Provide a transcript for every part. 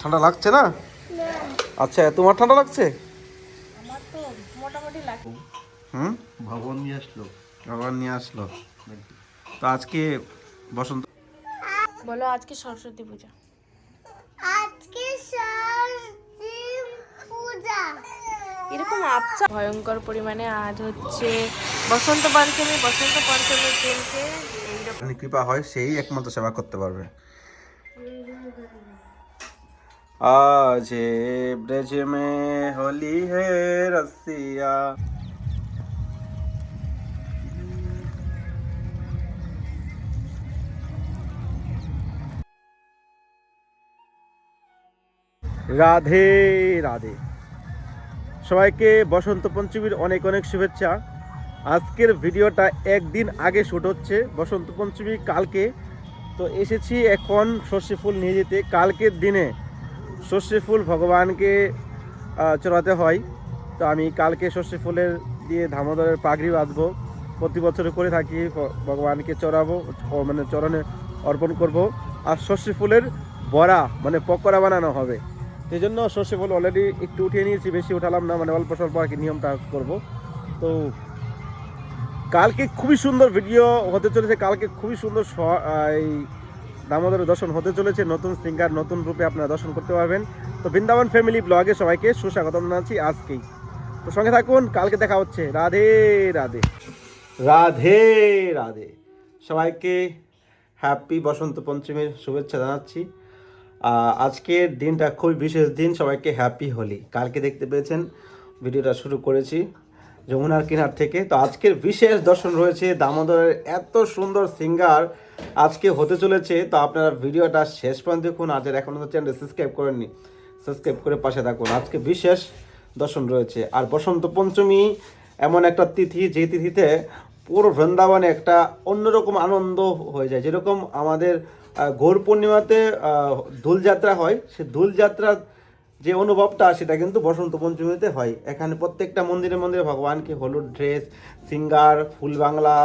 ঠান্ডা লাগছে না? আচ্ছা তোমার ঠান্ডা লাগছে? আমার তো মোটামুটি লাগে হুম? ভগবান নিয়ে আসলো। ভগবান নিয়ে আসলো। তো আজকে বসন্ত বলো আজকে সরস্বতী পূজা। আজকে সরস্বতী পূজা। এরকম আবচা ভয়ঙ্কর পরিমাণে আজ হচ্ছে বসন্ত পঞ্চমী বসন্ত পঞ্চমীর দিনকে এইরকম কৃপা হয় সেই একমাত্র সেবা করতে পারবে। আজ ব্রজ মে হোলি হে রসিয়া রাধে রাধে। সবাইকে বসন্ত পঞ্চমীর অনেক অনেক শুভেচ্ছা। আজকের ভিডিওটা একদিন আগে শ্যুট হচ্ছে, বসন্ত পঞ্চমী কালকে। তো এসেছি এখন সর্ষে ফুল নিয়ে যেতে। কালকের দিনে সর্ষে ফুল ভগবানকে চড়াতে হয়। তো আমি কালকে সর্ষে ফুলের দিয়ে দামোদরের পাগড়ি বাঁধবো। প্রতি বছর করে থাকি ভগবানকে চড়াবো মানে চরণে অর্পণ করব। আর সর্ষে ফুলের বড়া মানে পকোড়া বানানো হবে। সেই জন্য সর্ষে ফুল অলরেডি একটু উঠিয়ে নিয়েছি, বেশি উঠালাম না মানে অল্প স্বল্প আর কি নিয়মটা করব। তো কালকে খুবই সুন্দর ভিডিও হতে চলেছে, কালকে খুবই সুন্দর এই দামোদরের দর্শন হতে চলেছে। নতুন সিঙ্গার নতুন রূপে আপনারা দর্শন করতে পারবেন। তো বৃন্দাবন ফ্যামিলি ব্লগে সবাইকে সুস্বাগতম জানাচ্ছি আজকেই। তো সঙ্গে থাকুন, কালকে দেখা হচ্ছে। রাধে রাধে। রাধে রাধে। সবাইকে হ্যাপি বসন্ত পঞ্চমীর শুভেচ্ছা জানাচ্ছি। আজকের দিনটা খুবই বিশেষ দিন, সবাইকে হ্যাপি হোলি। কালকে দেখতে পেয়েছেন ভিডিওটা শুরু করেছি। যমুনার কিনার থেকে। তো আজকের বিশেষ দর্শন রয়েছে দামোদরের এত সুন্দর সিঙ্গার আজকে হতে চলেছে। তো আপনারা ভিডিওটা শেষ পর্যন্ত দেখুন। আর যারা এখনও চ্যানেল সাবস্ক্রাইব করেননি, সাবস্ক্রাইব করে পাশে থাকুন। আজকে বিশেষ দর্শন রয়েছে। আর বসন্ত পঞ্চমী এমন একটা তিথি, যে তিথিতে পুরো বৃন্দাবনে একটা অন্যরকম আনন্দ হয়ে যায়। যেরকম আমাদের গৌর পূর্ণিমাতে দোলযাত্রা হয়। সে দোলযাত্রার যে অনুভবটা সেটা কিন্তু বসন্ত পঞ্চমীতে হয়। এখানে প্রত্যেকটা মন্দিরে মন্দিরে ভগবানকে হলুদ ড্রেস সিঙ্গার, ফুল বাংলা,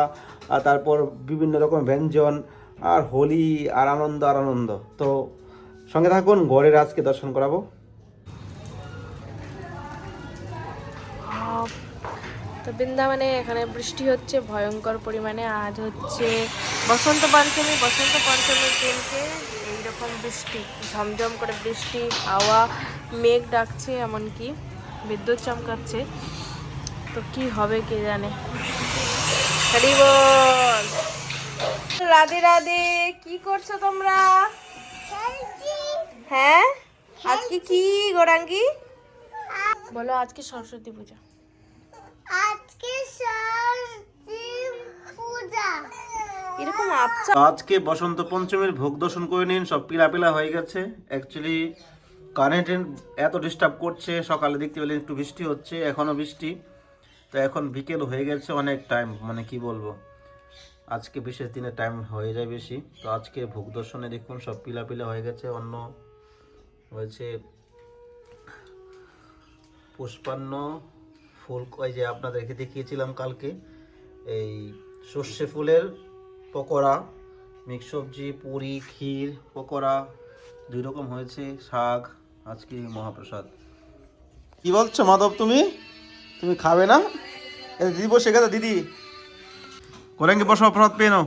আর তারপর বিভিন্ন রকম ব্যঞ্জন, আর হোলি, আর আনন্দ আর আনন্দ। তো সঙ্গে থাকুন, গড়ের আজকে দর্শন করাবো। তো বৃন্দাবনে এখানে বৃষ্টি হচ্ছে, ভয়ঙ্কর পরিমাণে আজ হচ্ছে বসন্ত পঞ্চমী। বসন্ত পঞ্চমীর দিনকে এইরকম বৃষ্টি ঝমঝম করে বৃষ্টি হাওয়া মেঘ ডাকছে এমনকি বিদ্যুৎ চমকাচ্ছে। তো কি হবে কে জানে? হরি বল! রাধে রাধে কি করছ তোমরা? হ্যাঁ? আজকে কি গোরাঙ্গি বলো আজকে সরস্বতী পূজা। আজকে সরস্বতী পূজা। এরকম আবচা আজকে বসন্ত পঞ্চমীর ভোগ দর্শন করে নিন, সব পিলা পিলা হয়ে গেছে। অ্যাকচুয়ালি কারেন্ট এত ডিস্টার্ব করছে, সকালে দেখতে পেলেন একটু বৃষ্টি হচ্ছে এখনও বৃষ্টি। তো এখন বিকেল হয়ে গেছে, অনেক টাইম মানে কি বলব? আজকে বিশেষ দিনে টাইম হয়ে যায় বেশি। তো আজকে ভোগ দর্শনে দেখুন, সব পিলা পিলা হয়ে গেছে অন্য হয়েছে পুষ্পান্ন, ফুল ওই যে আপনাদেরকে দেখিয়েছিলাম কালকে, এই সর্ষে ফুলের পকোড়া, মিক্স সবজি, পুরি, ক্ষীর, পকোড়া, দুই রকম হয়েছে, শাক, আজকে মহাপ্রসাদ। কি বলছো মাধব তুমি? তুমি খাবে না? দিদি বসে গেছে, দিদি। করেঙ্গে বসো, প্রসাদ পেয়ে নাও।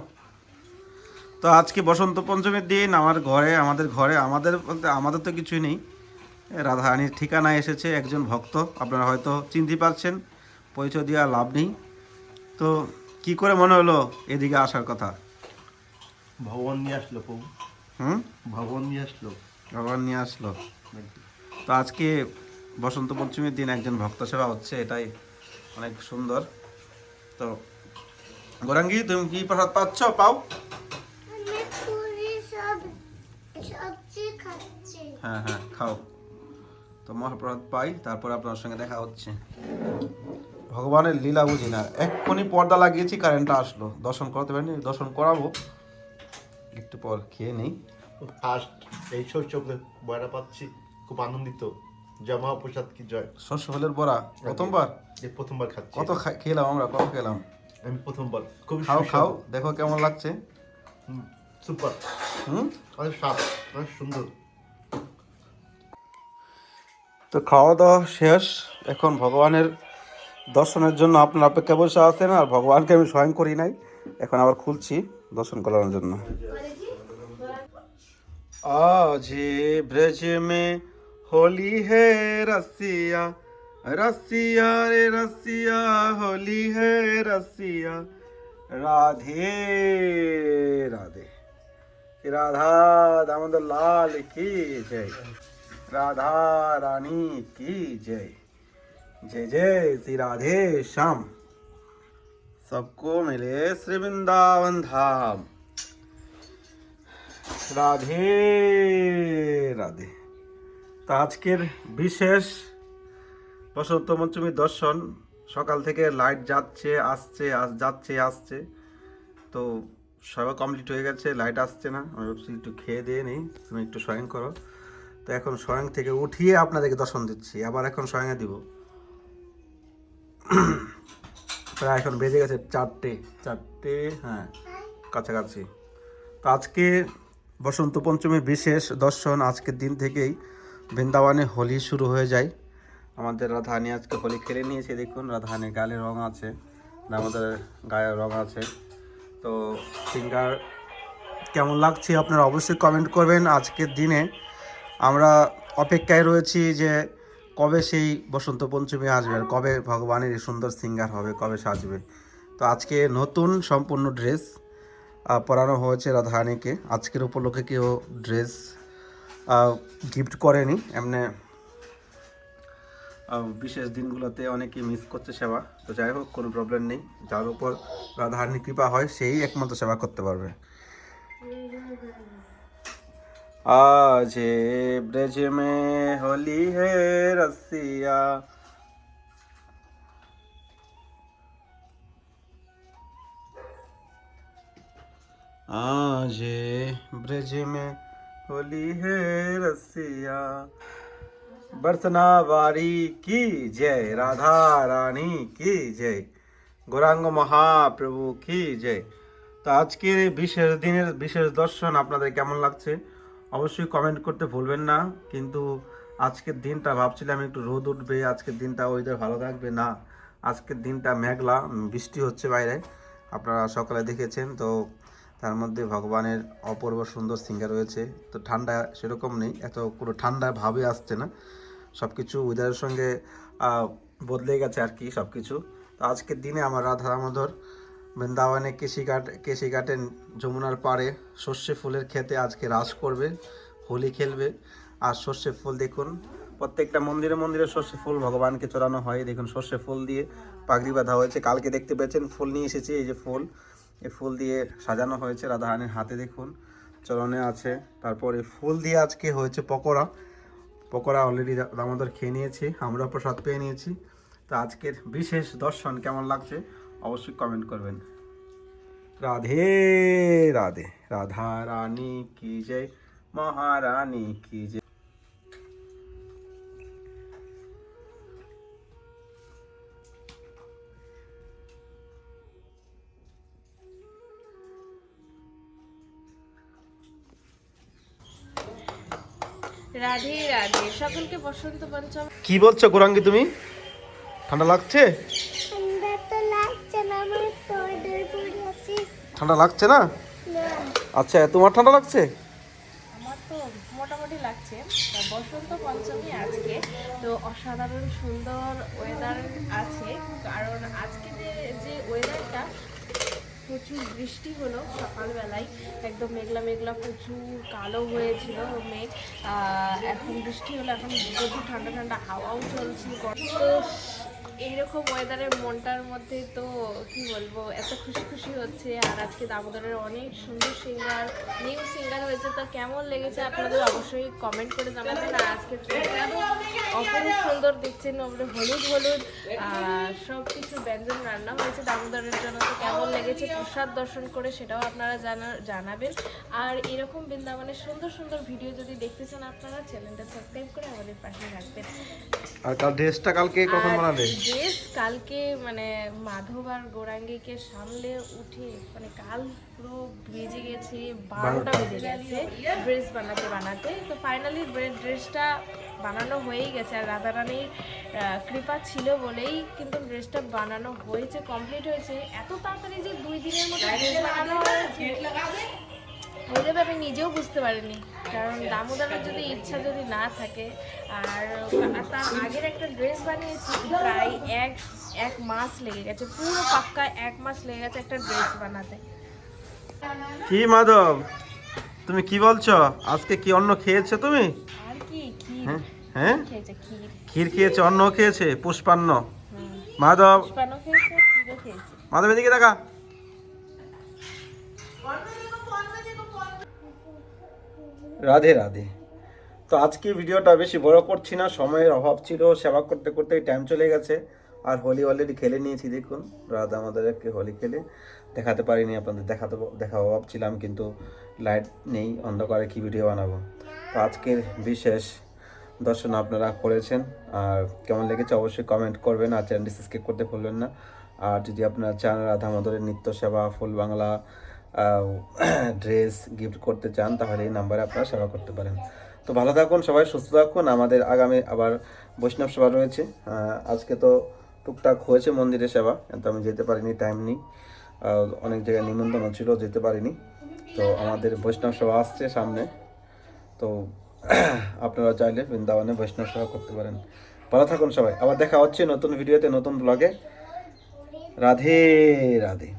তো আজকে বসন্ত পঞ্চমীর দিন, আমার ঘরে, আমাদের ঘরে, আমাদের বলতে আমাদের তো কিছুই নেই। রাধারানীর ঠিকানায় এসেছে একজন ভক্ত, আপনারা হয়তো চিনতে পারছেন, পরিচয় দেওয়া লাভ নেই। তো কি করে মনে হলো এদিকে আসার কথা? ভগবান নিয়ে আসলো প্রভু। হুম? ভগবান নিয়ে আসলো। ভগবান নিয়ে আসলো। তো আজকে বসন্ত পঞ্চমীর দিন একজন ভক্ত সেবা হচ্ছে এটাই অনেক সুন্দর। তো গোরাঙ্গি তুমি কি প্রসাদ পাচ্ছ? পাও। আমি পুরি সব সবজি খাচ্ছি। হ্যাঁ হ্যাঁ খাও। তো মহাপ্রসাদ পাই তারপর আপনার সঙ্গে দেখা হচ্ছে। ভগবানের লীলা বুঝি না। এক্ষুনি পর্দা লাগিয়েছি কারেন্টটা আসলো। দর্শন করাতে পারিনি দর্শন করাবো। একটু পর খেয়ে নেই। ফার্স্ট এই শৈশবে বয়রা পাচ্ছি খুব আনন্দিত। জমা প্রসাদ কি জয়? শস্য ফলের বড়া। প্রথমবার? এই প্রথমবার খাচ্ছি। কত খেলাম আমরা কত খেলাম? আমি প্রথমবার। খুবই খাও খাও দেখো কেমন লাগছে। সুপার হুম? অনেক স্বাদ অনেক সুন্দর। তো খাওয়া দাওয়া শেষ। এখন ভগবানের দর্শনের জন্য আপনার অপেক্ষা বসে আছেন আর ভগবানকে আমি স্বয়ং করি নাই। এখন আবার খুলছি দর্শন করানোর জন্য। আজি ব্রজ মে হোলি হে রাশিয়া রাশিয়া রে রাশিয়া, হোলি হে রাশিয়া। রাধে রাধে। রাধা, দামোদর লাল, কি জয়। রাধা রানী, কি জয়। जय जय श्री राधे श्याम सबको मिले श्री वृंदावन धाम রাধে রাধে তা আজকের বিশেষ বসন্ত পঞ্চমী দর্শন সকাল থেকে লাইট যাচ্ছে আসছে আস যাচ্ছে আসছে তো সবাই কমপ্লিট হয়ে গেছে লাইট আসছে না আমি ভাবছি একটু খেয়ে দিয়ে নেই তুমি একটু স্বয়ং করো তো এখন স্বয়ং থেকে উঠিয়ে আপনাদেরকে দর্শন দিচ্ছি আবার এখন স্বয়ংয়ে দিব প্রায় এখন বেজে গেছে চারটে চারটে হ্যাঁ কাছাকাছি। তো আজকে বসন্ত পঞ্চমীর বিশেষ দর্শন আজকের দিন থেকেই বৃন্দাবনে হোলি শুরু হয়ে যায়। আমাদের রাধাহানি আজকে হোলি খেলে নিয়েছে, দেখুন রাধাহানির গালে রং আছে আমাদের গায়ে রং আছে। তো সিঙ্গার, কেমন লাগছে আপনারা অবশ্যই কমেন্ট করবেন। আজকের দিনে আমরা অপেক্ষায় রয়েছি যে কবে সেই বসন্ত পঞ্চমী আসবে আর কবে ভগবানের সুন্দর সিঙ্গার হবে, কবে সাজবে? তো আজকে নতুন সম্পূর্ণ ড্রেস পরানো হয়েছে রাধারানীকে। আজকের উপলক্ষে কেউ ড্রেস গিফট করেনি। এমনি বিশেষ দিনগুলোতে অনেকে মিস করছে সেবা। তো যাই হোক, কোনো প্রবলেম নেই। যার উপর রাধারানীর কৃপা হয়, সেই একমাত্র সেবা করতে পারবে। आज ब्रज में होली है रसिया आज ब्रज में होली है रसिया बरसना वारी की जय राधा रानी की जय গৌরাঙ্গ মহাপ্রভু কি জয় তো আজকের এই বিশেষ দিনের বিশেষ দর্শন আপনাদের কেমন লাগছে অবশ্যই কমেন্ট করতে ভুলবেন না, কিন্তু আজকের দিনটা ভাবছিলাম একটু রোদ উঠবে, আজকের দিনটা ওয়েদার ভালো থাকবে, না, আজকের দিনটা মেঘলা বৃষ্টি হচ্ছে বাইরে, আপনারা সকালে দেখেছেন, তো তার মধ্যে ভগবানের অপূর্ব সুন্দর সিঙ্গার রয়েছে, তো ঠান্ডা সেরকম নেই, এত কোনো ঠান্ডা ভাবে আসছে না সব কিছু ওয়েদারের সঙ্গে বদলে গেছে আর কি সব কিছু তো আজকের দিনে আমার রাধা দামোদর বৃন্দাবনে কেশিঘাট কেশিঘাটের যমুনার পাড়ে সর্ষে ফুলের খেতে আজকে রাস করবে, হোলি খেলবে। আর সর্ষে ফুল দেখুন, প্রত্যেকটা মন্দিরে মন্দিরে সর্ষে ফুল ভগবানকে চড়ানো হয়। দেখুন, সর্ষে ফুল দিয়ে পাগড়ি বাঁধা হয়েছে। কালকে দেখতে পেয়েছেন, ফুল নিয়ে এসেছি, এই যে ফুল। এই ফুল দিয়ে সাজানো হয়েছে রাধাহানের হাতে, দেখুন। চরণে আছে, তারপরে ফুল দিয়ে আজকে হয়েছে পকোড়া। পকোড়া অলরেডি দামোদর খেয়ে নিয়েছি আমরা প্রসাদ পেয়ে নিয়েছি। তো আজকের বিশেষ দর্শন কেমন লাগছে? অবশ্যই কমেন্ট করবেন। রাধে রাধে রাধা রানী কি জয় মহারানী কি জয়। রাধে রাধে সকলকে বসন্ত পঞ্চম। কি বলছো গোরাঙ্গি তুমি? ঠান্ডা লাগছে ঠান্ডা তো লাগছে না আমার সোয়েটার পরে আছি ঠান্ডা লাগছে না? আচ্ছা তোমার ঠান্ডা লাগছে? আমার তো মোটামুটি লাগছে। বসন্ত পঞ্চমী আজকে তো অসাধারণ সুন্দর ওয়েদার আছে। কারণ আজকে যে যে ওয়েদারটা প্রচুর বৃষ্টি হলো সকালবেলায়। একদম মেঘলা মেঘলা প্রচুর কালো হয়েছিল মেঘ। আহ, এখন বৃষ্টি হলো এখন প্রচুর ঠান্ডা ঠান্ডা হাওয়াও চলছে। তো এইরকম ওয়েদারের মনটার মধ্যে তো কি বলব এত খুশি খুশি হচ্ছে। আর আজকে দামোদরের অনেক সুন্দর সিঙ্গার নিউ সিঙ্গার হয়েছে। তো কেমন লেগেছে আপনাদের অবশ্যই কমেন্ট করে জানাবেন। আর আজকে অপরূপ সুন্দর দেখছেন ওপরে হলুদ হলুদ আর সব কিছু ব্যঞ্জন রান্না হয়েছে দামোদরের জন্য। তো কেমন লেগেছে প্রসাদ দর্শন করে সেটাও আপনারা জানা জানাবেন। আর এরকম বৃন্দাবনের সুন্দর সুন্দর ভিডিও যদি দেখতে চান আপনারা চ্যানেলটা সাবস্ক্রাইব করে আমাদের পাশে রাখবেন আর কাল ড্রেসটা কালকে কখন বানাবে? ড্রেস কালকে মানে মাধব আর গৌরাঙ্গীকে সামলে উঠে মানে কাল পুরো বেজে গেছে বারোটা বেজে গেছে ড্রেস বানাতে বানাতে। তো ফাইনালি ড্রেসটা বানানো হয়েই গেছে আর রাধারানীর কৃপা ছিল বলেই কিন্তু ড্রেসটা বানানো হয়েছে কমপ্লিট হয়েছে। এত তাড়াতাড়ি যে দুই দিনের মধ্যে ড্রেস বানানো হয়েছে। হয়ে নিজেও বুঝতে পারিনি। কারণ দামোদরের যদি ইচ্ছা যদি না থাকে আর তার আগের একটা ড্রেস বানিয়েছি প্রায় এক এক মাস লেগে গেছে পুরো পাক্কা এক মাস লেগে গেছে একটা ড্রেস বানাতে। কি মাধব? তুমি কি বলছো? আজকে কি অন্ন খেয়েছো তুমি? আর কি ক্ষীর। হ্যাঁ হ্যাঁ? খেয়েছে ক্ষীর। খেয়েছে অন্ন খেয়েছে পুষ্পান্ন। মাধব। মাধব এদিকে দেখা। রাধে রাধে। তো আজকে ভিডিওটা বেশি বড় করছি না, সময়ের অভাব ছিল, সেবা করতে করতে টাইম চলে গেছে। আর হোলি অলরেডি খেলে নিয়েছি, দেখুন। রাধা আমাদেরকে হোলি খেলে দেখাতে পারিনি, আপনাদের দেখাতে, দেখাবো, ভাবছিলাম, কিন্তু লাইট নেই, অন্ধকারে কি ভিডিও বানাবো। তো আজকের বিশেষ দর্শন আপনারা করেছেন। আর কেমন লেগেছে অবশ্যই কমেন্ট করবেন, আর চ্যানেলটি সাবস্ক্রাইব করতে ভুলবেন না। আর যদি আপনারা চান রাধা মাধবের নিত্য সেবা, ফুল বাংলা ড্রেস গিফট করতে চান, তাহলে এই নাম্বারে আপনারা সেবা করতে পারেন। তো ভালো থাকুন, সবাই সুস্থ থাকুন। আমাদের আগামী আবার বৈষ্ণব সেবা রয়েছে। আজকে তো টুকটাক হয়েছে মন্দিরে সেবা, কিন্তু আমি যেতে পারিনি টাইম নেই। অনেক জায়গায় নিমন্ত্রণ ছিল, যেতে পারিনি। তো আমাদের বৈষ্ণব সেবা আসছে সামনে। তো আপনারা চাইলে বৃন্দাবনে বৈষ্ণব সেবা করতে পারেন। ভালো থাকুন সবাই। আবার দেখা হচ্ছে নতুন ভিডিওতে নতুন ব্লগে রাধে রাধে।